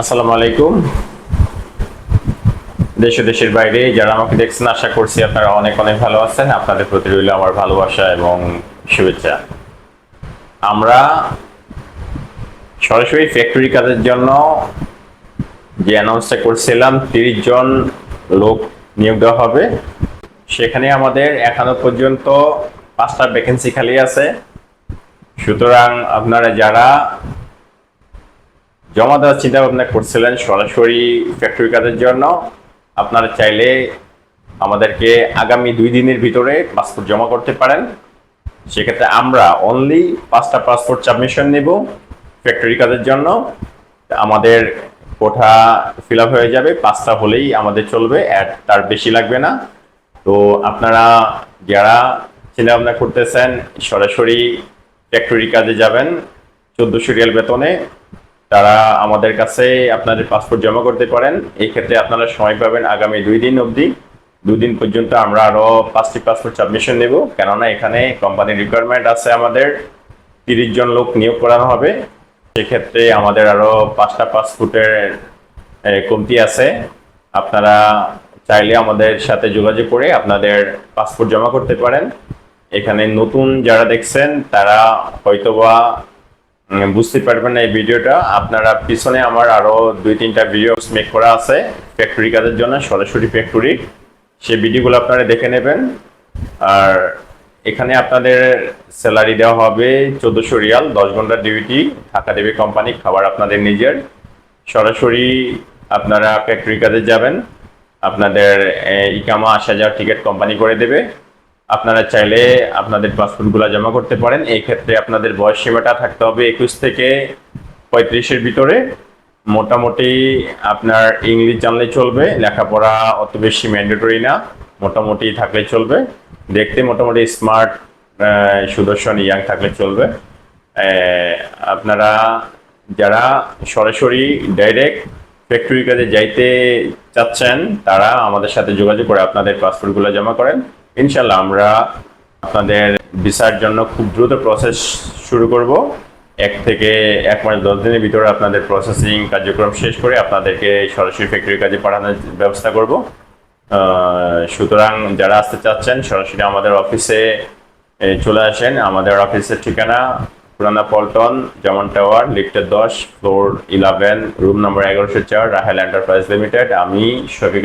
আসসালামু আলাইকুম। দেশ দেশের বাইরে যারা আমাকে দেখছেন, আশা করছি আপনারা অনেক অনেক ভালো আছেন। আপনাদের প্রতি রইল আমার ভালোবাসা এবং শুভেচ্ছা। আমরা সরাসরি ফ্যাক্টরি কাজের জন্য যে অ্যানাউন্সটা করছিলাম, তিরিশ জন লোক নিয়োগ দেওয়া হবে। সেখানে আমাদের এখনও পর্যন্ত পাঁচটা ভ্যাকেন্সি খালি আছে। সুতরাং আপনারা যারা জমা দেওয়ার চিন্তা ভাবনা করছিলেন সরাসরি ফ্যাক্টরি কাজের জন্য। আপনারা চাইলে আমাদেরকে আগামী দুই দিনের ভিতরে পাসপোর্ট জমা করতে পারেন। সেক্ষেত্রে আমরা অনলি পাঁচটা পাসপোর্ট সাবমিশন নেব ফ্যাক্টরি কাজের জন্য। আমাদের কোঠা ফিল হয়ে যাবে, পাঁচটা হলেই আমাদের চলবে তার বেশি লাগবে না। তো আপনারা যারা চিন্তা ভাবনা করতেছেন, সরাসরি ফ্যাক্টরি কাজে যাবেন, চোদ্দশো রিয়াল বেতনে। তারা আমাদের কাছে আপনাদের পাসপোর্ট জমা করতে পারেন। এই ক্ষেত্রে আপনারা সময় পাবেন আগামী দুই দিন অবধি। দুদিন পর্যন্ত আমরা আরও পাঁচটি পাসপোর্ট সাবমিশন নেব। কেননা এখানে কোম্পানির রিকোয়ারমেন্ট আছে আমাদের। তিরিশ জন লোক নিয়োগ করানো হবে। সেক্ষেত্রে আমাদের আরও পাঁচটা পাসপোর্টের কমতি আছে। আপনারা চাইলে আমাদের সাথে যোগাযোগ করে আপনাদের পাসপোর্ট জমা করতে পারেন। এখানে নতুন যারা দেখছেন, তারা হয়তোবা বুঝতে পারবেন না এই ভিডিওটা। আপনারা পিছনে আমার আরও দুই, তিনটা ভিডিও মেক করা আছে ফ্যাক্টরি কাজের জন্য, সরাসরি ফ্যাক্টরি সেই ভিডিওগুলো আপনারা দেখে নেবেন। আর এখানে আপনাদের স্যালারি দেওয়া হবে চোদ্দশো রিয়াল, দশ ঘণ্টার ডিউটি ঢাকা দেবী কোম্পানি খাবার আপনাদের নিজের। সরাসরি আপনারা ফ্যাক্টরি কাজে যাবেন। আপনাদের ইকামা আসা যাওয়ার টিকিট কোম্পানি করে দেবে। আপনারা চাইলে আপনাদের পাসপোর্টগুলো জমা করতে পারেন। এই ক্ষেত্রে আপনাদের বয়স সীমাটা থাকতে হবে একুশ থেকে পঁয়ত্রিশের ভিতরে। মোটামুটি আপনার ইংলিশ জানলে চলবে, লেখাপড়া অত বেশি ম্যান্ডেটরি না, মোটামুটি থাকলে চলবে। দেখতে মোটামুটি স্মার্ট সুদর্শন ইয়াং থাকলে চলবে। আপনারা যারা সরাসরি ডাইরেক্ট ফ্যাক্টরি কাজে যাইতে চাচ্ছেন, তারা আমাদের সাথে যোগাযোগ করে আপনাদের পাসপোর্টগুলো জমা করেন। ইনশাল্লাহ আমরা আপনাদের ভিসার জন্য খুব দ্রুত প্রসেস শুরু করব। এক থেকে এক মাস দশ দিনের ভিতরে আপনাদের প্রসেসিং কার্যক্রম শেষ করে আপনাদেরকে সরাসরি ফ্যাক্টরির কাজে পাঠানোর ব্যবস্থা করব। সুতরাং যারা আসতে চাচ্ছেন, সরাসরি আমাদের অফিসে চলে আসেন। আমাদের অফিসের ঠিকানা পুরানা পল্টন যেমন টাওয়ার, লিফটের দশ, ফ্লোর ইলেভেন রুম নম্বর এগারোশো চার, রাহেল এন্টারপ্রাইজ লিমিটেড। আমি শফিক